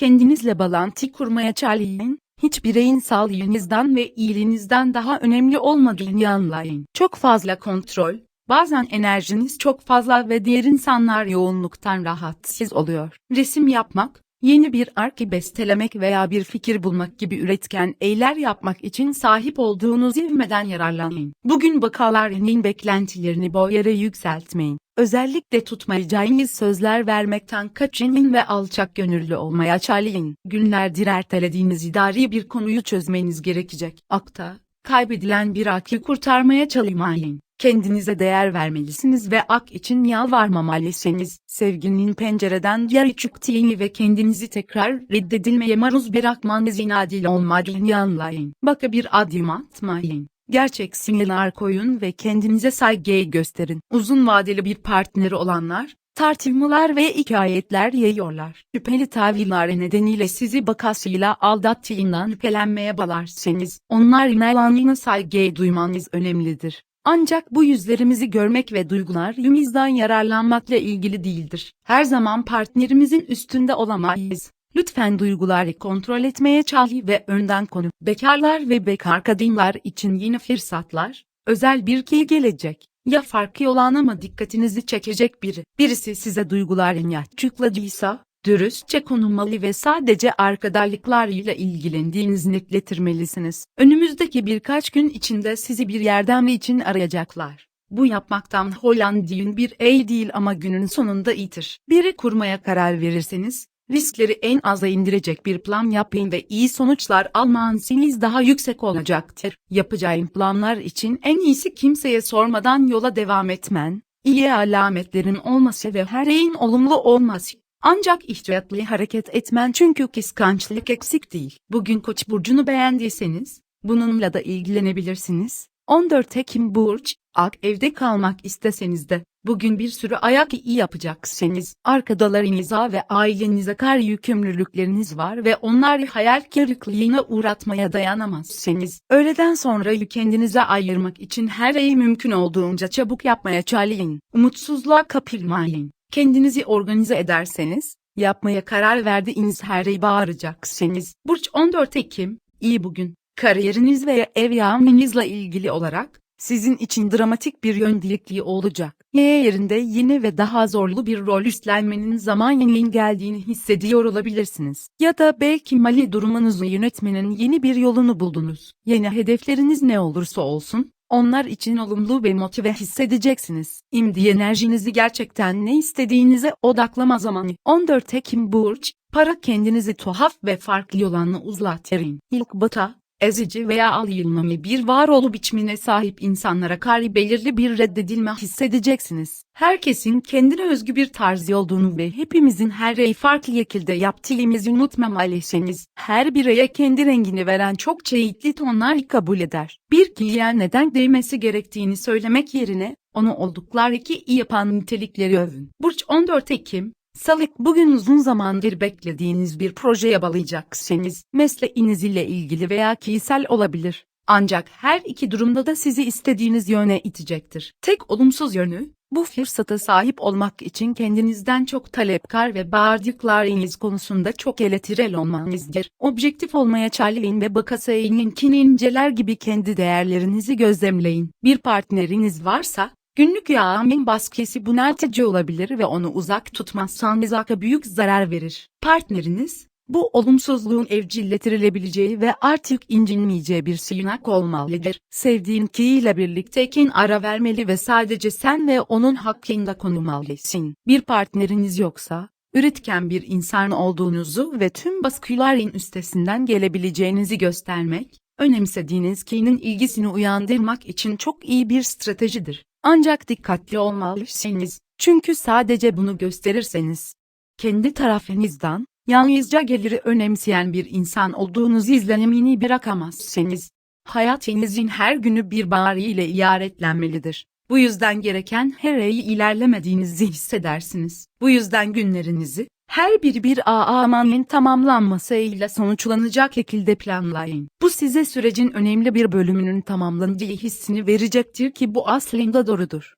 Kendinizle bağlantı kurmaya çalışın. Hiç bireyin sağlığınızdan ve iyiliğinizden daha önemli olmadığını anlayın. Çok fazla kontrol, bazen enerjiniz çok fazla ve diğer insanlar yoğunluktan rahatsız oluyor. Resim yapmak, yeni bir arki bestelemek veya bir fikir bulmak gibi üretken eyler yapmak için sahip olduğunuz ivmeden yararlanın. Bugün vakalarının beklentilerini boy yere yükseltmeyin. Özellikle tutmayacağınız sözler vermekten kaçının ve alçak gönüllü olmaya çalışın. Günlerdir ertelediğiniz idari bir konuyu çözmeniz gerekecek. Akta, kaybedilen bir akı kurtarmaya çalışmayın. Kendinize değer vermelisiniz ve ak için yalvarmamalısınız. Sevginin pencereden yarı çıktığını ve kendinizi tekrar reddedilmeye maruz bırakmanızın adil olmadığını anlayın. Baka bir adım atmayın. Gerçek sinirler koyun ve kendinize saygıyı gösterin. Uzun vadeli bir partneri olanlar, tartışmalar ve hikayetler yayıyorlar. Şüpheli tavırları nedeniyle sizi bakasıyla aldattığından şüphelenmeye balarsınız. Onlar inalanına saygı duymanız önemlidir. Ancak bu yüzlerimizi görmek ve duygularımızdan yararlanmakla ilgili değildir. Her zaman partnerimizin üstünde olamayız. Lütfen duyguları kontrol etmeye çalış ve önden konu. Bekarlar ve bekar kadınlar için yeni fırsatlar, özel bir ki gelecek. Ya farkı olan ama dikkatinizi çekecek biri. Birisi size duygularını açıkladıysa, dürüstçe konulmalı ve sadece arkadaşlıklarıyla ilgilendiğinizi netletirmelisiniz. Önümüzdeki birkaç gün içinde sizi bir yerden ve için arayacaklar. Bu yapmaktan hoşlandığın bir ey değil ama günün sonunda iyidir. Biri kurmaya karar verirseniz, riskleri en aza indirecek bir plan yapın ve iyi sonuçlar almanız daha yüksek olacaktır. Yapacağın planlar için en iyisi kimseye sormadan yola devam etmen, iyi alametlerin olması ve her şeyin olumlu olması. Ancak ihtiyatlı hareket etmen çünkü kıskançlık eksik değil. Bugün Koç burcunu beğendiyseniz, bununla da ilgilenebilirsiniz. 14 Ekim Burç, Ak evde kalmak isteseniz de, bugün bir sürü ayak iyi yapacaksınız. Arkadalarınıza ve ailenize kar yükümlülükleriniz var ve onları hayal kırıklığına uğratmaya dayanamazsınız. Öğleden sonra kendinize ayırmak için her şeyi mümkün olduğunca çabuk yapmaya çalışın. Umutsuzluğa kapılmayın. Kendinizi organize ederseniz, yapmaya karar verdiğiniz her şeyi bağıracaksınız. Burç 14 Ekim, iyi bugün. Kariyeriniz veya ev yağminizle ilgili olarak, sizin için dramatik bir yön değişikliği olacak. Y yerinde yeni ve daha zorlu bir rol üstlenmenin zaman yeniliğin geldiğini hissediyor olabilirsiniz. Ya da belki mali durumunuzu yönetmenin yeni bir yolunu buldunuz. Yeni hedefleriniz ne olursa olsun, onlar için olumlu ve motive hissedeceksiniz. İmdi enerjinizi gerçekten ne istediğinize odaklama zamanı. 14 Ekim Burç, para kendinizi tuhaf ve farklı yolanla uzlatırın. İlk bata, ezici veya alıyılmamı bir varoluş biçimine sahip insanlara karşı belirli bir reddedilme hissedeceksiniz. Herkesin kendine özgü bir tarzı olduğunu ve hepimizin her şeyi farklı şekilde yaptığımızı unutmamalısınız. Her bireye kendi rengini veren çok çeşitli tonlar kabul eder. Bir giyen neden değmesi gerektiğini söylemek yerine, onu oldukları ki iyi yapan nitelikleri övün. Burç 14 Ekim Salık bugün uzun zamandır beklediğiniz bir projeye bağlayacaksınız. Mesleğiniz ile ilgili veya kişisel olabilir. Ancak her iki durumda da sizi istediğiniz yöne itecektir. Tek olumsuz yönü, bu fırsata sahip olmak için kendinizden çok talepkar ve bağırdıklarınız konusunda çok eletirel olmanızdır. Objektif olmaya çalışın ve bakasayınınkini inceler gibi kendi değerlerinizi gözlemleyin. Bir partneriniz varsa, Günlük yağmin baskısı bunaltıcı olabilir ve onu uzak tutmazsanız akla büyük zarar verir. Partneriniz, bu olumsuzluğun evcillettirilebileceği ve artık incinmeyeceği bir sığınak olmalıdır. Sevdiğin kişiyle birlikteyken ara vermeli ve sadece sen ve onun hakkında konuşmalısın. Bir partneriniz yoksa, üretken bir insan olduğunuzu ve tüm baskıların üstesinden gelebileceğinizi göstermek, önemsediğiniz kişinin ilgisini uyandırmak için çok iyi bir stratejidir. Ancak dikkatli olmalısınız. Çünkü sadece bunu gösterirseniz, kendi tarafınızdan, yalnızca geliri önemseyen bir insan olduğunuz izlenimini bırakamazsınız. Hayatınızın her günü bir bağrı ile iyaretlenmelidir. Bu yüzden gereken her şeyi ilerlemediğinizi hissedersiniz. Bu yüzden günlerinizi, her biri bir amanın tamamlanmasıyla sonuçlanacak şekilde planlayın. Bu size sürecin önemli bir bölümünün tamamlandığı hissini verecektir ki bu aslında doğrudur.